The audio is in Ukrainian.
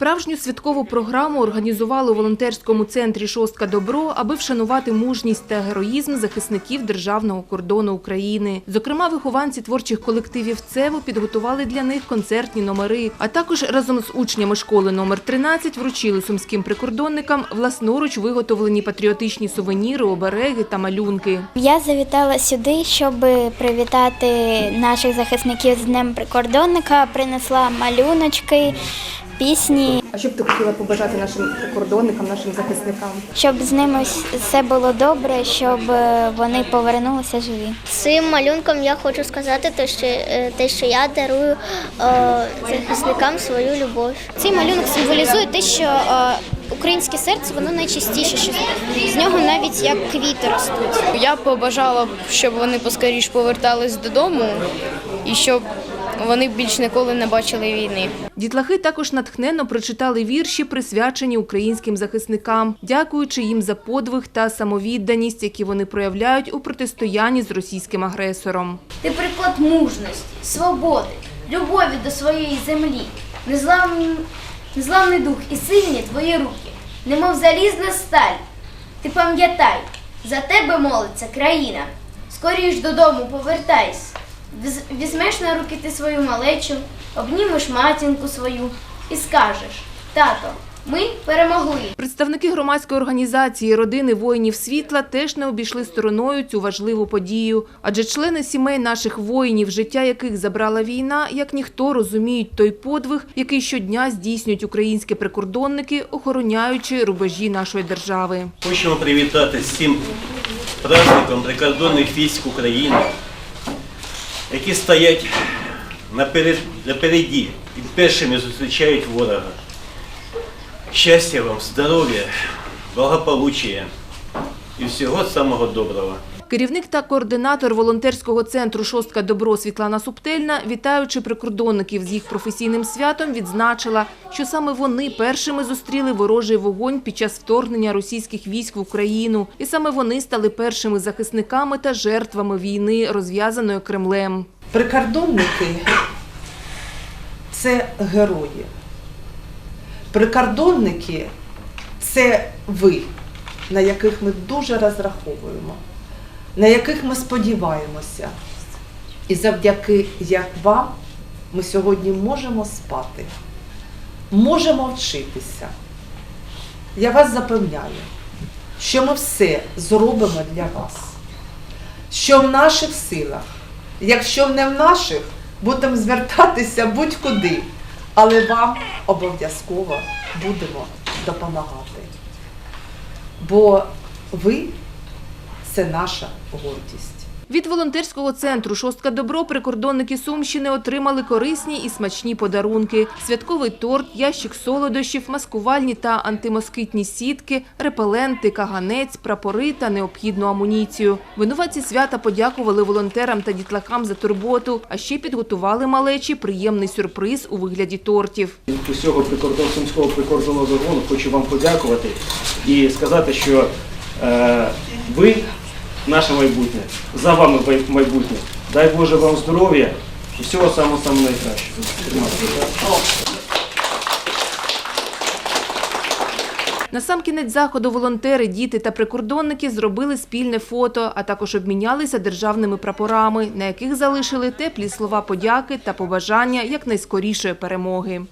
Справжню святкову програму організували у волонтерському центрі Шостка Добро, аби вшанувати мужність та героїзм захисників державного кордону України. Зокрема, вихованці творчих колективів ЦЕВО підготували для них концертні номери, а також разом з учнями школи номер 13 вручили сумським прикордонникам власноруч виготовлені патріотичні сувеніри, обереги та малюнки. Я завітала сюди, щоб привітати наших захисників з Днем прикордонника. Принесла малюночки, пісні, А що б ти хотіла побажати нашим прикордонникам, нашим захисникам? щоб з ними все було добре, щоб е, вони повернулися живі. Цим малюнком я хочу сказати те, що, е, те, що я дарую е, захисникам свою любов. Цей малюнок символізує те, що е, українське серце воно найчистіше, що з нього навіть як квіти ростуть. Я б побажала, б, щоб вони поскоріш повертались додому і щоб вони більш ніколи не бачили війни. Дітлахи також натхненно прочитали вірші, присвячені українським захисникам, дякуючи їм за подвиг та самовідданість, які вони проявляють у протистоянні з російським агресором. Ти приклад мужності, свободи, любові до своєї землі, незламний, незламний дух і сильні твої руки, немов залізна сталь. Ти пам'ятай, за тебе молиться країна. Скоріш додому повертайся. Віз- Візьмеш на руки ти свою малечу, обнімеш матінку свою і скажеш: Тато, ми перемогли. Представники громадської організації родини воїнів світла теж не обійшли стороною цю важливу подію, адже члени сімей наших воїнів, життя яких забрала війна, як ніхто розуміють той подвиг, який щодня здійснюють українські прикордонники, охороняючи рубежі нашої держави. Хочемо привітати з цим праздником прикордонних військ України, які стоять наперед, напереді і першими зустрічають ворога. Щастя вам, здоров'я, благополуччя і всього самого доброго. Керівник та координатор волонтерського центру «Шостка Добро» Світлана Субтельна, вітаючи прикордонників з їх професійним святом, відзначила, що саме вони першими зустріли ворожий вогонь під час вторгнення російських військ в Україну. І саме вони стали першими захисниками та жертвами війни, розв'язаної Кремлем. Прикордонники це герої. Прикордонники це ви, на яких ми дуже розраховуємо, на яких ми сподіваємося. І завдяки як вам ми сьогодні можемо спати, можемо вчитися. Я вас запевняю, що ми все зробимо для вас, що в наших силах Якщо не в наших, будемо звертатися будь-куди, але вам обов'язково будемо допомагати. Бо ви це наша гордість. Від волонтерського центру «Шостка Добро» прикордонники Сумщини отримали корисні і смачні подарунки. Святковий торт, ящик солодощів, маскувальні та антимоскитні сітки, репеленти, каганець, прапори та необхідну амуніцію. Винуватці свята подякували волонтерам та дітлахам за турботу, а ще підготували малечі приємний сюрприз у вигляді тортів. Від усього прикордон сумського прикордонного загону хочу вам подякувати і сказати, що е, ви наше майбутнє, за вами майбутнє. Дай Боже вам здоров'я і всього самого самого найкращого. Кінець заходу волонтери, діти та прикордонники зробили спільне фото, а також обмінялися державними прапорами, на яких залишили теплі слова подяки та побажання якнайскорішої перемоги.